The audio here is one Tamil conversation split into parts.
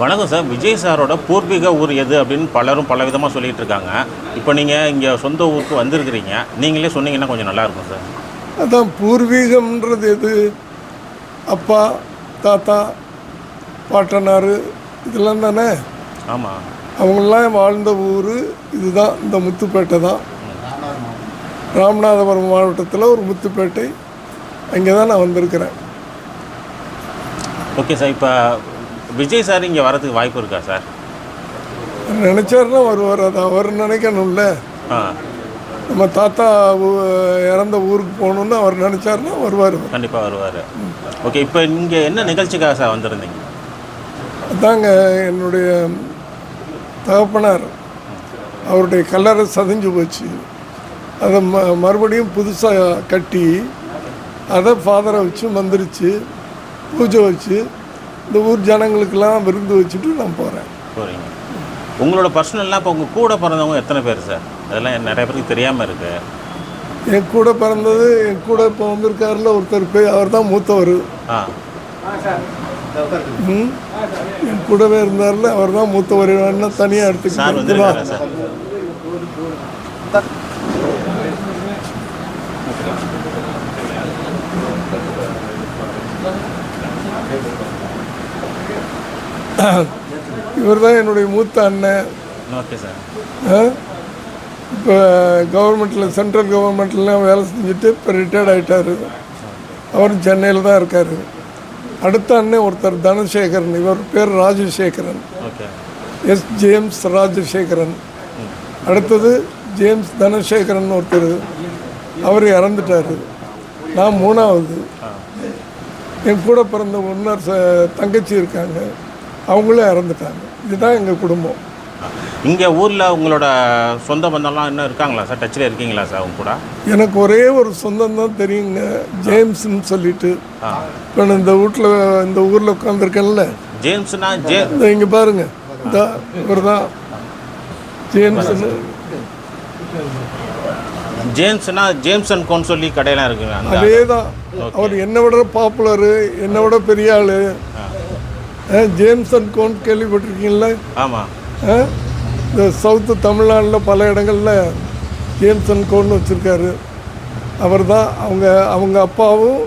வணக்கம் சார். விஜய் சாரோட பூர்வீக ஊர் எது அப்படின்னு பலரும் பல விதமாக சொல்லிட்டு இருக்காங்க. இப்போ நீங்கள் இங்கே சொந்த ஊருக்கு வந்திருக்கிறீங்க. நீங்களே சொன்னீங்கன்னா கொஞ்சம் நல்லா இருக்கும் சார். அதான் பூர்வீகம்ன்றது எது? அப்பா தாத்தா பாட்டனார் இதெல்லாம் தானே? ஆமாம் அவங்களாம் வாழ்ந்த ஊர் இதுதான். இந்த முத்துப்பேட்டை தான். ராமநாதபுரம் மாவட்டத்தில் ஒரு முத்துப்பேட்டை. அங்கே தான் நான் வந்திருக்கிறேன். Okay sir. இப்போ விஜய் சார் இங்கே வரதுக்கு வாய்ப்பு இருக்கா சார்? நினச்சாருன்னா வருவார் அது அவர் நினைக்கணும்ல. ஆ. நம்ம தாத்தா இறந்த ஊருக்கு போகணுன்னு அவர் நினச்சாருன்னா வருவார். கண்டிப்பாக வருவார். ஓகே இப்போ இங்கே என்ன நிகழ்ச்சிக்காக சார் வந்திருந்தீங்க? அதாங்க என்னுடைய தகப்பனார் அவருடைய கல்லறை சதைஞ்சு போச்சு. அதை ம மறுபடியும் புதுசாக கட்டி அதை ஃபாதரை வச்சு மந்திரிச்சு பூஜை வச்சு இந்த ஊர் ஜனங்களுக்கெல்லாம் விருந்து வச்சுட்டு நான் போகிறேன் போகிறீங்க உங்களோட பர்சனல்லாம் இப்போ உங்கள் கூட பிறந்தவங்க எத்தனை பேர் சார்? அதெல்லாம் நிறைய பேருக்கு தெரியாமல் இருக்கு. என் கூட பிறந்தது என் கூட இப்போ வந்திருக்காருல ஒருத்தர் போய் அவர் தான் மூத்தவர். ஆ. ம். என் கூடவே இருந்தார்ல அவர் தான் மூத்தவர். வேணா தனியாக சார் வந்திருக்காரா சார்? இவர் தான் என்னுடைய மூத்த அண்ணன். ஓகே சார் இப்போ கவர்மெண்ட்டில் சென்ட்ரல் கவர்மெண்ட்லாம் வேலை செஞ்சுட்டு இப்போ ரிட்டையர்ட் ஆகிட்டார் அவர் சென்னையில் தான் இருக்கார். அடுத்த அண்ணன் ஒருத்தர் தனசேகரன். இவர் பேர் ராஜசேகரன். எஸ். ஜேம்ஸ் ராஜசேகரன். அடுத்தது ஜேம்ஸ் தனசேகரன் ஒருத்தர். அவர் இறந்துட்டார். நான் மூணாவது. என் கூட பிறந்த இன்னொரு தங்கச்சி இருக்காங்க. அவங்களும் இறந்துட்டாங்க. இதுதான் எங்கள் குடும்பம். இங்கே ஊரில் உங்களோட சொந்த பந்தம்லாம் இன்னும் இருக்காங்களா சார்? டச்சில் இருக்கீங்களா சார் அவங்க கூட? எனக்கு ஒரே ஒரு சொந்தம் தான் தெரியுங்க. ஜேம்ஸ்ன்னு சொல்லிட்டு. இப்போ இந்த வீட்டில் இந்த ஊரில் உட்காந்துருக்கேன்ல ஜேம்ஸ்னா ஜே இங்கே பாருங்க. இவர் தான் ஜேம்ஸ்னு ஜேம்ஸ்னா ஜேம்சன் கோன் சொல்லி கடையெல்லாம் இருக்குங்க அதே தான் அவர் என்னை விட பாப்புலரு என்னை விட பெரிய ஆள். ஜேம்ஸ் அண்ட் கோன் கேள்விப்பட்டிருக்கீங்களா ஆமாம் ஆ? இந்த சவுத்து தமிழ்நாட்டில் பல இடங்களில் ஜேம்ஸ் அண்ட் கோன் வச்சுருக்காரு. அவர் தான் அவங்க அவங்க அப்பாவும்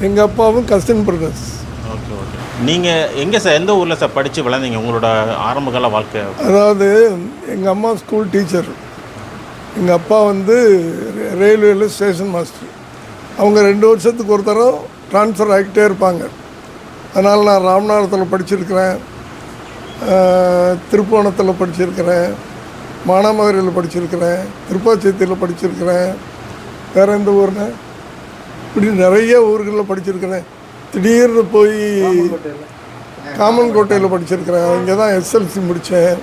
எங்கள் அப்பாவும் கசின் பிரதர்ஸ் ஓகே ஓகே. நீங்கள் எங்கே சார் எந்த ஊரில் சார் படித்து வளர்ந்தீங்க? உங்களோட ஆரம்பகால வாழ்க்கை? அதாவது எங்கள் அம்மா ஸ்கூல் டீச்சர் எங்கள் அப்பா வந்து ரயில்வேல ஸ்டேஷன் மாஸ்டர் அவங்க ரெண்டு வருஷத்துக்கு ஒரு தரம் ட்ரான்ஸ்ஃபர் ஆகிட்டே இருப்பாங்க. அதனால் நான் ராமநாதத்தில் படிச்சிருக்கிறேன் திருப்போணத்தில் படிச்சிருக்கிறேன் மானாமதுரையில் படிச்சிருக்கிறேன் திருப்பாச்சேத்தியில் படிச்சிருக்கிறேன் வேறு எந்த ஊர்னு இப்படி நிறைய ஊர்களில் படிச்சிருக்கிறேன். திடீர்னு போய் காமன்கோட்டையில் படிச்சிருக்கிறேன். அங்கே தான் எஸ்எல்சி முடித்தேன்.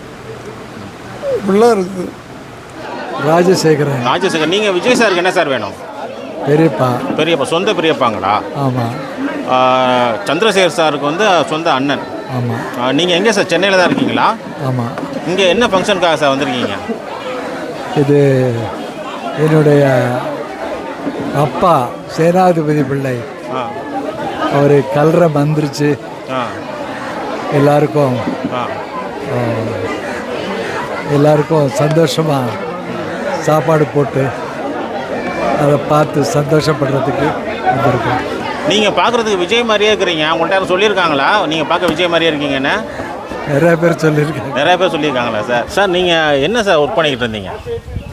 இப்படிலாம் இருக்குது. ராஜசேகரன். ராஜசேகர் நீங்கள் விஜய் சாருக்கு என்ன சார் வேணும்? பெரியப்பா. பெரியப்பா. சொந்த பெரியப்பாங்களா? ஆமாம் சந்திரசேகர் சாருக்கு வந்து சொந்த அண்ணன். ஆமாம் நீங்கள் எங்கே சார்? சென்னையில் தான் இருக்கீங்களா? ஆமாம் இங்கே என்ன ஃபங்க்ஷனுக்காக சார் வந்திருக்கீங்க? இது என்னுடைய அப்பா சேனாதிபதி பிள்ளை. அவர் கல்ற மந்திரிச்சு ஆ. எல்லாருக்கும் எல்லாருக்கும் சந்தோஷமாக சாப்பாடு போட்டு அதை பார்த்து சந்தோஷப்படுறதுக்கு வந்திருக்கோம். நீங்கள் பார்க்குறதுக்கு விஜய் மாதிரியே இருக்கிறீங்க. உங்கள்கிட்ட யாரும் சொல்லியிருக்காங்களா? நீங்கள் பார்க்க விஜய் மாதிரியே இருக்கீங்கன்னு? நிறைய பேர் சொல்லியிருக்காங்க. நிறைய பேர் சொல்லியிருக்காங்களா சார்? சார் நீங்கள் என்ன சார் ஒர்க் பண்ணிக்கிட்டு இருந்தீங்க?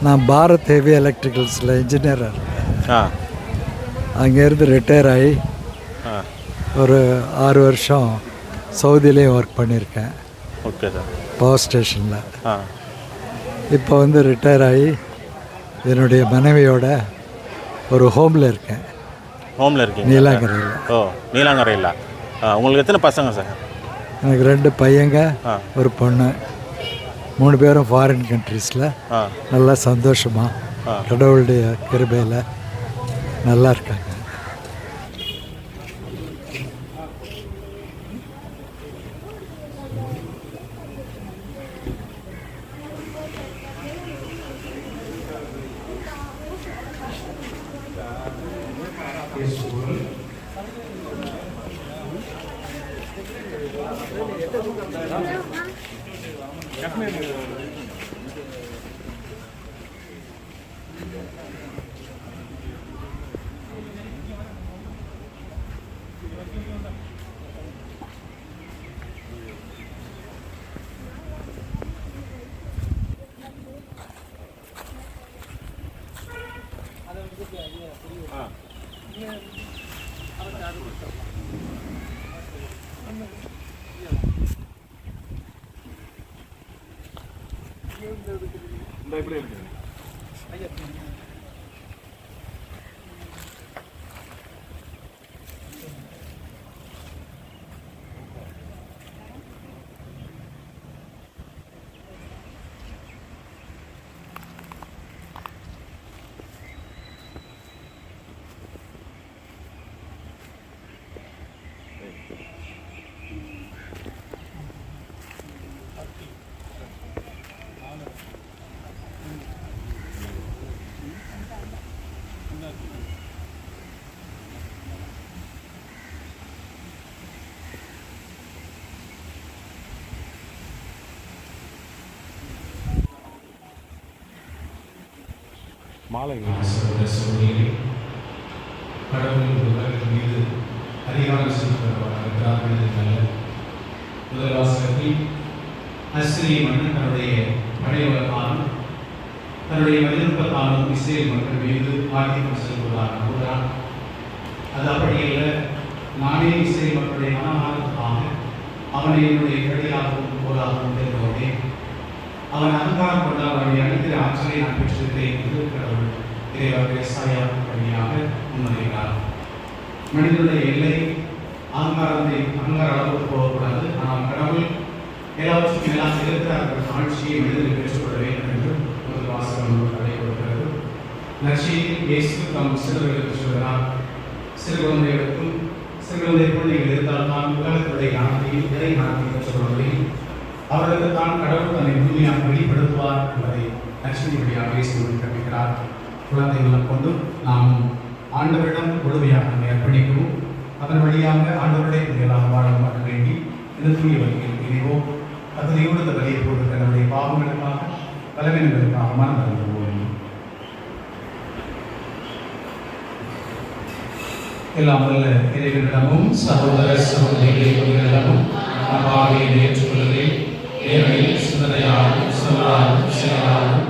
நான் பாரத் ஹெவி எலக்ட்ரிக்கல்ஸில் இன்ஜினியராக ஆ. அங்கேருந்து ரிட்டையர் ஆகி ஒரு ஆறு வருஷம் சவுதியிலையும் ஒர்க் பண்ணியிருக்கேன். Okay sir. பவர் ஸ்டேஷனில் ஆ. இப்போ வந்து ரிட்டையர் ஆகி என்னுடைய மனைவியோட ஒரு ஹோமில் இருக்கேன். ஹோமில் இருக்கீங்க நீலாங்கரையில். ஓ நீலாங்கரையில்? உங்களுக்கு எத்தனை பசங்க சார் எனக்கு ரெண்டு பையங்க. ஒரு பொண்ணு. மூணு பேரும் ஃபாரின் கண்ட்ரீஸில் நல்லா சந்தோஷமாக. கடவுளுடைய கிருபையில் நல்லா இருக்காங்க. எட்டு சகோதரிகளே கடவுள் உலகின் மீது முதல் வாசகத்தில் அஸ்திரி மன்னன் தன்னுடைய படையவர்களாலும் தன்னுடைய மதிநுட்பத்தாலும் இஸ்ரேல் மக்கள் மீது ஆதிக்கம் செல்வதாக நம்புகிறான் அது அப்படியல்ல நானே இஸ்ரேல் மக்களுடைய மனமானதுக்காக அவனை என்னுடைய கடியாகவும் போராகவும் தெரிந்தோடே அவன் அகங்காரம் கொண்டால் அவனை அனைத்து ஆற்றலை நான் பெற்றிருக்கிறேன் என்று கடவுள் இறைவர் இசாயா வழியாக முன்மொழிகிறார் மனிதனுடைய எல்லை அகங்காரத்தை அகங்கார அளவுக்கு போகக்கூடாது. ஆனால் கடவுள் எல்லாவற்றுக்கும் எல்லாம் இருக்கிற அந்த காட்சியை மனிதர்கள் பெற்றுக்கொள்ள வேண்டும் என்று முதல் வாசகம் தடை கொடுக்கிறது. லட்சியில் இயேசு தம் சிறுவர்களுக்கு சொல்கிறார் சிறு குழந்தைகளுக்கும் சிறு குழந்தை குழந்தைகள் இருந்தால் தான் உலகத்துடைய ஞானத்தையும் இறை ஞானத்தையும் பெற்றுக்கொள்ள அவர்களுக்கு தான் கடவுள் தன்னை முழுமையாக வெளிப்படுத்துவார் என்பதை லட்சுமி வழியாக இயேசு கற்பிக்கிறார். குழந்தைகளை கொண்டு நாம் ஆண்டவரிடம் முழுமையாக நம்மை அர்ப்பணிக்கவும் அதன் வழியாக ஆண்டவருடைய மேலாக வாழ வேண்டி இந்த தூய வழியில் இணைவோம். தகுதியோடு இந்த வழியை போட்டு தன்னுடைய பாவங்களுக்காக பலவீனங்களுக்காக மனம் தருவோம் எல்லாம் வல்ல இறைவனிடமும் சகோதர சகோதரிகளிடமும் அப்பாவை ஏற்றுக்கொள்கிறேன் ஏழையில் சிந்தனையாலும் சொல்லாலும் செயலாலும்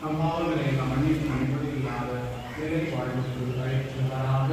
நாம் மன்னிப்பு மன்னிப்பது இல்லாத இறை வாழ்வு அழைத்துள்ளாராக